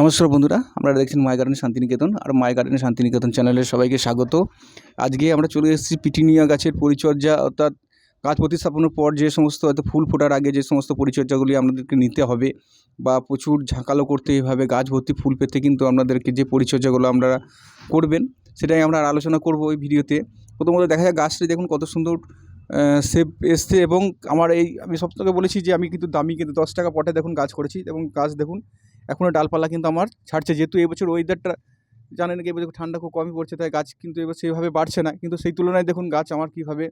নমস্কার বন্ধুরা, আপনারা দেখছেন মাই গার্ডেন শান্তিনিকেতন আর মাই গার্ডেন শান্তিনিকেতন চ্যানেলে সবাইকে স্বাগত। আজকে আমরা চলে এসেছি পিটিনিয়া গাছের পরিচর্যা, অর্থাৎ গাছ প্রতিস্থাপনের পর যে সমস্ত হয়তো ফুল ফোটার আগে যে সমস্ত পরিচর্যাগুলি আপনাদেরকে নিতে হবে বা প্রচুর ঝাঁকালো করতে এভাবে গাছ ভর্তি ফুল পেতে কিন্তু আপনাদেরকে যে পরিচর্যাগুলো আপনারা করবেন সেটাই আমরা আর আলোচনা করব ওই ভিডিওতে। প্রথমত দেখা যায় গাছটি দেখুন কত সুন্দর শেপ এসছে এবং আমার এই, আমি সব বলেছি যে আমি কিন্তু দামি কিন্তু দশ টাকা পটে দেখুন গাছ করেছি এবং গাছ দেখুন এখনও ডালপালা কিন্তু আমার ছাড়ছে। যেহেতু এবছর ওয়েদারটা জানেন কি, এবছর ঠান্ডা খুব কমই পড়ছে, তাই গাছ কিন্তু এবার সেইভাবে বাড়ছে না। কিন্তু সেই তুলনায় দেখুন গাছ আমার কীভাবে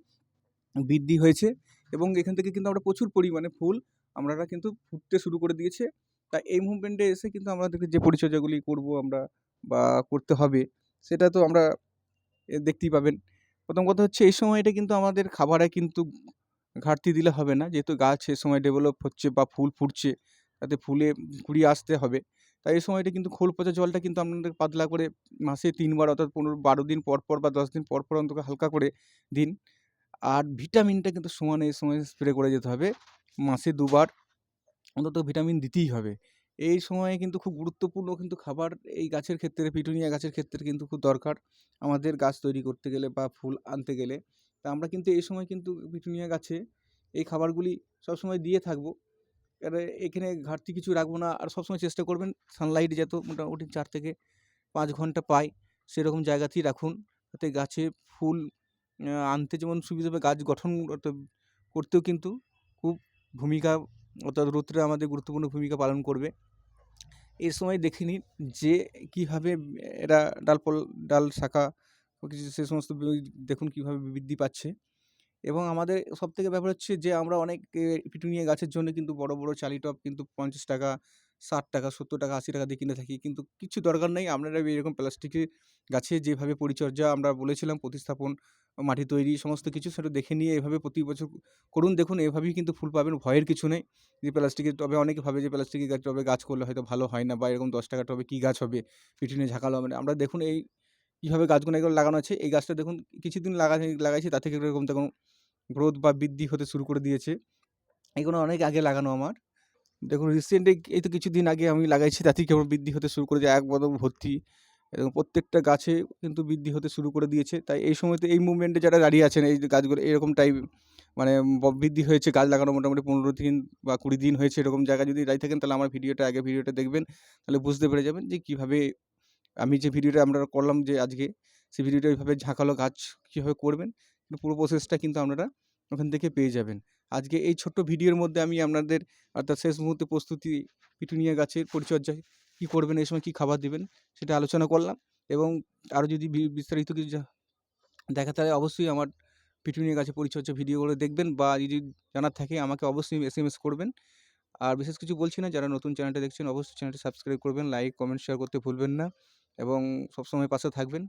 বৃদ্ধি হয়েছে এবং এখান থেকে কিন্তু আমরা প্রচুর পরিমাণে ফুল আমরা কিন্তু ফুটতে শুরু করে দিয়েছে। তাই এই মুভমেন্টে এসে কিন্তু আমাদেরকে যে পরিচর্যাগুলি করব আমরা বা করতে হবে, সেটা তো আমরা এ দেখতেই পাবেন। প্রথম কথা হচ্ছে এই সময়টা কিন্তু আমাদের খাবারে কিন্তু ঘাটতি দিলে হবে না। যেহেতু গাছ সে সময় ডেভেলপ হচ্ছে বা ফুল ফুটছে তাতে ফুলে কুড়িয়ে আসতে হবে। তাই এই সময়টা কিন্তু খোল পচা জলটা কিন্তু আপনাদের পাতলা করে মাসে তিনবার অর্থাৎ পনেরো বারো দিন পর পর বা দশ দিন পর পর অন্তত হালকা করে দিন। আর ভিটামিনটা কিন্তু সমানে এই সময় স্প্রে করে যেতে হবে। মাসে দুবার অন্তত ভিটামিন দিতেই হবে। এই সময়ে কিন্তু খুব গুরুত্বপূর্ণ কিন্তু খাবার এই গাছের ক্ষেত্রে, পিটুনিয়া গাছের ক্ষেত্রে কিন্তু খুব দরকার। আমাদের গাছ তৈরি করতে গেলে বা ফুল আনতে গেলে। তা আমরা কিন্তু এই সময় কিন্তু পিটুনিয়া গাছে এই খাবারগুলি সবসময় দিয়ে থাকব। এখানে ঘাটতি কিছু রাখব না। আর সবসময় চেষ্টা করবেন সানলাইট যাতে মোটামুটি চার থেকে পাঁচ ঘণ্টা পায় সেরকম জায়গাতেই রাখুন। যাতে গাছে ফুল আনতে যেমন সুবিধা হবে, গাছ গঠন করতেও কিন্তু খুব ভূমিকা, অর্থাৎ রৌদ্রে আমাদের গুরুত্বপূর্ণ ভূমিকা পালন করবে। এই সময় দেখে নিন যে কীভাবে এরা ডালপল, ডাল শাখা, সে সমস্ত দেখুন কীভাবে বৃদ্ধি পাচ্ছে। এবং আমাদের সবথেকে ব্যাপার হচ্ছে যে, আমরা অনেক পিটুনিয়া গাছের জন্য কিন্তু বড় বড় চালি টপ কিন্তু পঞ্চাশ টাকা, ষাট টাকা, সত্তর টাকা, আশি টাকা দিয়ে কিনে থাকি। কিন্তু কিছু দরকার নেই। আপনারা এরকম প্লাস্টিকের গাছে যেভাবে পরিচর্যা আমরা বলেছিলাম, প্রতিস্থাপন, মাটি তৈরি সমস্ত কিছু, সেটা দেখে নিয়ে এভাবে প্রতি বছর করুন, দেখুন, এভাবেই কিন্তু ফুল পাবেন। ভয়ের কিছু নেই। যে প্লাস্টিকের টবে অনেকে ভাবে যে প্লাস্টিকের গাছ টবে গাছ করলে হয়তো ভালো হয় না বা এরকম দশ টাকা টবে কী গাছ হবে? পিটুনিয়া ঝাঁকালো হবে না। আমরা দেখুন এই, কীভাবে গাছগুলো এগুলো লাগানো আছে। এই গাছটা দেখুন, কিছুদিন লাগা লাগাইছি তা থেকে এরকম দেখুন গ্রোথ বা বৃদ্ধি হতে শুরু করে দিয়েছে। এগুলো অনেক আগে লাগানো আমার। দেখুন রিসেন্টলি এই তো কিছুদিন আগে আমি লাগাইছি তাতেই কেমন বৃদ্ধি হতে শুরু করেছে? এক বদম ভর্তি। এবং প্রত্যেকটা গাছে কিন্তু বৃদ্ধি হতে শুরু করে দিয়েছে। তাই এই সময়তে এই মুভমেন্টে যারা দাঁড়িয়ে আছেন, এই গাছগুলো, এরকম টাইপ মানে বৃদ্ধি হয়েছে, গাছ লাগানো মোটামুটি পনেরো দিন বা কুড়ি দিন হয়েছে এরকম জায়গায়। যদি দাঁড়িয়ে থাকেন, তাহলে আমার ভিডিওটা, আগে ভিডিওটা দেখবেন। তাহলে বুঝতে পেরে যাবেন যে কীভাবে আমি যে ভিডিওটা আমরা করলাম যে আজকে, সেই ভিডিওটা ওইভাবে ঝাঁকালো গাছ কীভাবে করবেন? পুরো প্রসেসটা কিন্তু আপনারা ওখান থেকে পেয়ে যাবেন। আজকে এই ছোট্ট ভিডিওর মধ্যে আমি আপনাদের অর্থাৎ শেষ মুহূর্তে প্রস্তুতি পিটুনিয়া গাছের পরিচর্যায় কী করবেন, এই সময় কী খাবার দেবেন, সেটা আলোচনা করলাম এবং আরও যদি বিস্তারিত কিছু জা- তাহলে অবশ্যই আমার পিটুনিয়া গাছের পরিচর্যা ভিডিওগুলো দেখবেন বা যদি জানার থাকে, আমাকে অবশ্যই এস এম এস করবেন। আর বিশেষ কিছু বলছি না, যারা নতুন চ্যানেলটা দেখছেন, অবশ্যই চ্যানেলটা সাবস্ক্রাইব করবেন লাইক কমেন্ট শেয়ার করতে ভুলবেন না এবং সবসময় পাশে থাকবেন।